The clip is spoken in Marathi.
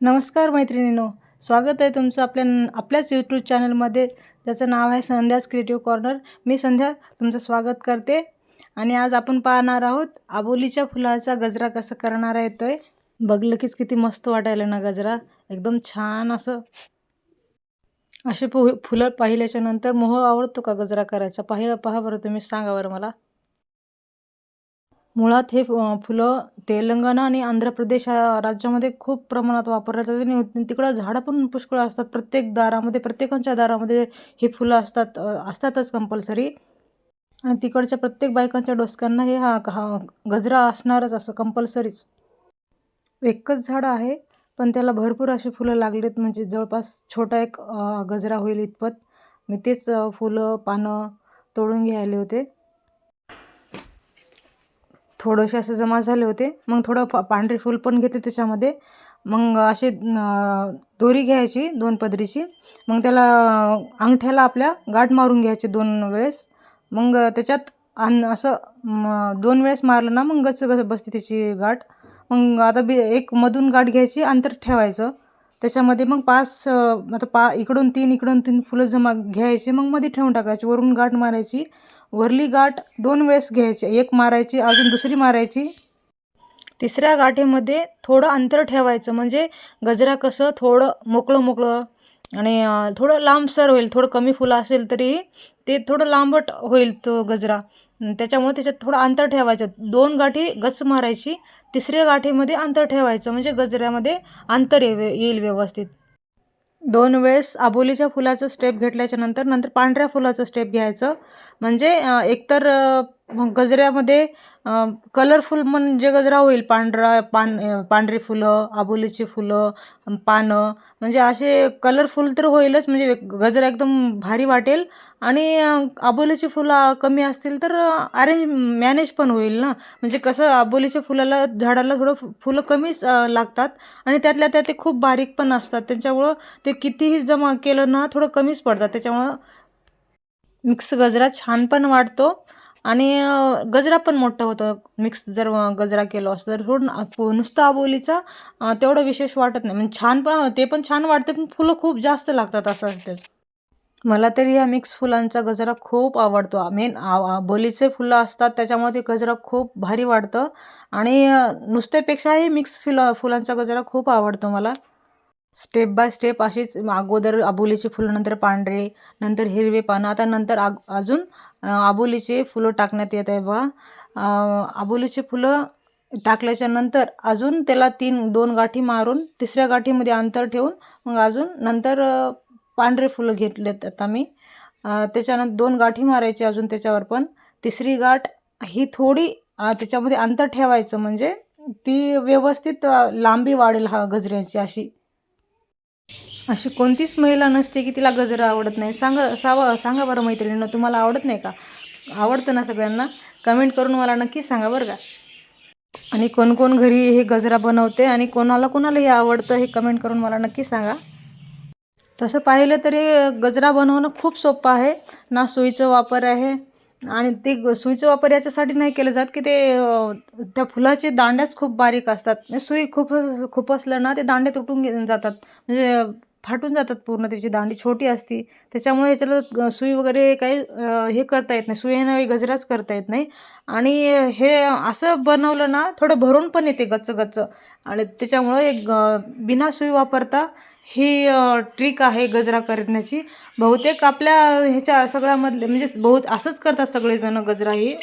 नमस्कार मैत्रिणीनो स्वागत आहे तुमचं आपल्या आपल्याच यूट्यूब चॅनलमध्ये ज्याचं नाव आहे संध्यास क्रिएटिव्ह कॉर्नर मी संध्या तुमचं स्वागत करते. आणि आज आपण पाहणार आहोत आबोलीच्या फुलाचा गजरा कसं करणार आहे बघलं कीच किती मस्त वाटायला ना गजरा. एकदम छान असं. असे फु फुलं पाहिल्याच्या नंतर मोह आवडतो का गजरा करायचा? पाहिलं पहा बरं तुम्ही सांगा बरं मला. मुळात हे फुलं तेलंगणा आणि आंध्र प्रदेश राज्यामध्ये खूप प्रमाणात वापरल्या जातात आणि तिकडं झाडं पण पुष्कळ असतात. प्रत्येक दारामध्ये प्रत्येकाच्या दारामध्ये हे फुलं असतात असतातच कंपल्सरी आणि तिकडच्या प्रत्येक बायकांच्या डोसक्यांना हे हा हा गजरा असणारच असं कंपल्सरीच एकच झाड आहे पण त्याला भरपूर अशी फुलं लागलीत. म्हणजे जवळपास छोटा एक गजरा होईल इतपत. मी तेच फुलं पानं तोडून घ्यायले होते. थोडेसे असे जमा झाले होते. मग थोडं पा पांढरे फूल पण घेते त्याच्यामध्ये. मग असे दोरी घ्यायची दोन पदरीची. मग त्याला अंगठ्याला आपल्या गाठ मारून घ्यायची दोन वेळेस. मग त्याच्यात आणि असं दोन वेळेस मारलं ना मग गच गच बसते त्याची गाठ. मग आता बी एक मधून गाठ घ्यायची अंतर ठेवायचं. त्याच्यामध्ये मग पाच आता पा इकडून तीन इकडून तीन फुलं जमा घ्यायची. मग मध्ये ठेवून टाकायची. वरून गाठ मारायची. वरली गाठ दोन वेळेस घ्यायची एक मारायची अजून दुसरी मारायची. तिसऱ्या गाठीमध्ये थोडं अंतर ठेवायचं म्हणजे गजरा कसं थोडं मोकळं मोकळं आणि थोडं लांबसर होईल थोडं कमी फुलं असेल तरी ते थोडं लांबट होईल तो गजरा. त्याच्यामुळे त्याच्यात थोडं अंतर ठेवायचं. दोन गाठी गच मारायची तिसऱ्या गाठीमध्ये अंतर ठेवायचं म्हणजे गजऱ्यामध्ये अंतर येईल व्यवस्थित. दोन वेळेस आबोलीच्या फुलाचं स्टेप घेतल्याच्या नंतर नंतर पांढऱ्या फुलाचं स्टेप घ्यायचं. म्हणजे एकतर मग गजऱ्यामध्ये कलरफुल म्हणजे गजरा होईल. पांढरा पान पांढरी फुलं आबोलीची फुलं पानं. म्हणजे असे कलरफुल तर होईलच. म्हणजे गजरा एकदम भारी वाटेल. आणि आबोलीची फुलं कमी असतील तर अरेंज मॅनेज पण होईल ना. म्हणजे कसं आबोलीच्या फुलाला झाडाला थोडं फुलं कमीच लागतात. आणि त्यातल्या त्या ते खूप बारीक पण असतात. त्याच्यामुळं ते कितीही जमा केलं ना थोडं कमीच पडतात. त्याच्यामुळं मिक्स गजरा छान पण वाटतो. आणि गजरा पण मोठं होतं. मिक्स जर गजरा केला असतो तर थोडं नुसतं आबोलीचा तेवढं विशेष वाटत नाही. म्हणजे छान पण ते पण छान वाटते पण फुलं खूप जास्त लागतात असं त्याचं. मला तरी ह्या मिक्स फुलांचा गजरा खूप आवडतो. मेन आबोलीचे फुलं असतात त्याच्यामुळे ते गजरा खूप भारी वाटतं आणि नुसत्यापेक्षाही मिक्स फुलं फुलांचा गजरा खूप आवडतो मला. स्टेप बाय स्टेप अशीच अगोदर अबोलीचे फुलं नंतर पांढरे नंतर हिरवे पानं. आता नंतर आग अजून आबोलीचे फुलं टाकण्यात येत आहे बा आबोलीचे फुलं टाकल्याच्या नंतर अजून त्याला तीन दोन गाठी मारून तिसऱ्या गाठीमध्ये अंतर ठेवून मग अजून नंतर पांढरे फुलं घेतलेत आता मी. त्याच्यानंतर दोन गाठी मारायची अजून त्याच्यावर पण. तिसरी गाठ ही थोडी त्याच्यामध्ये अंतर ठेवायचं म्हणजे ती व्यवस्थित लांबी वाढेल हा गजऱ्याची अशी. अशी कोणतीच महिला नसते की तिला गजरा आवडत नाही. सांगा सावा सांगा बरं मैत्रिणीनं तुम्हाला आवडत नाही का? आवडतं ना सगळ्यांना? कमेंट करून मला नक्की सांगा बरं का? आणि कोण कोण घरी हे गजरा बनवते आणि कोणाला कोणाला हे आवडतं हे कमेंट करून मला नक्की सांगा. तसं पाहिलं तरी गजरा बनवणं खूप सोपं आहे. ना सुईचं वापर आहे. आणि ते सुईचा वापर याच्यासाठी नाही केलं जात की ते त्या फुलाचे दांड्याच खूप बारीक असतात. म्हणजे सुई खूप खूप असलं ना ते दांडे तुटून जातात. म्हणजे फाटून जातात पूर्ण त्याची दांडी छोटी असती. त्याच्यामुळे याच्याला सुई वगैरे काही हे करता येत नाही. सुईनं गजराच करता येत नाही. आणि हे असं बनवलं ना थोडं भरून पण येते गच्च गच्च आणि त्याच्यामुळं एक बिना सुई वापरता ही ट्रिक आहे गजरा करण्याची. बहुतेक आपल्या ह्याच्या सगळ्यामधले म्हणजे बहुत असंच करतात सगळेजण गजरा ही.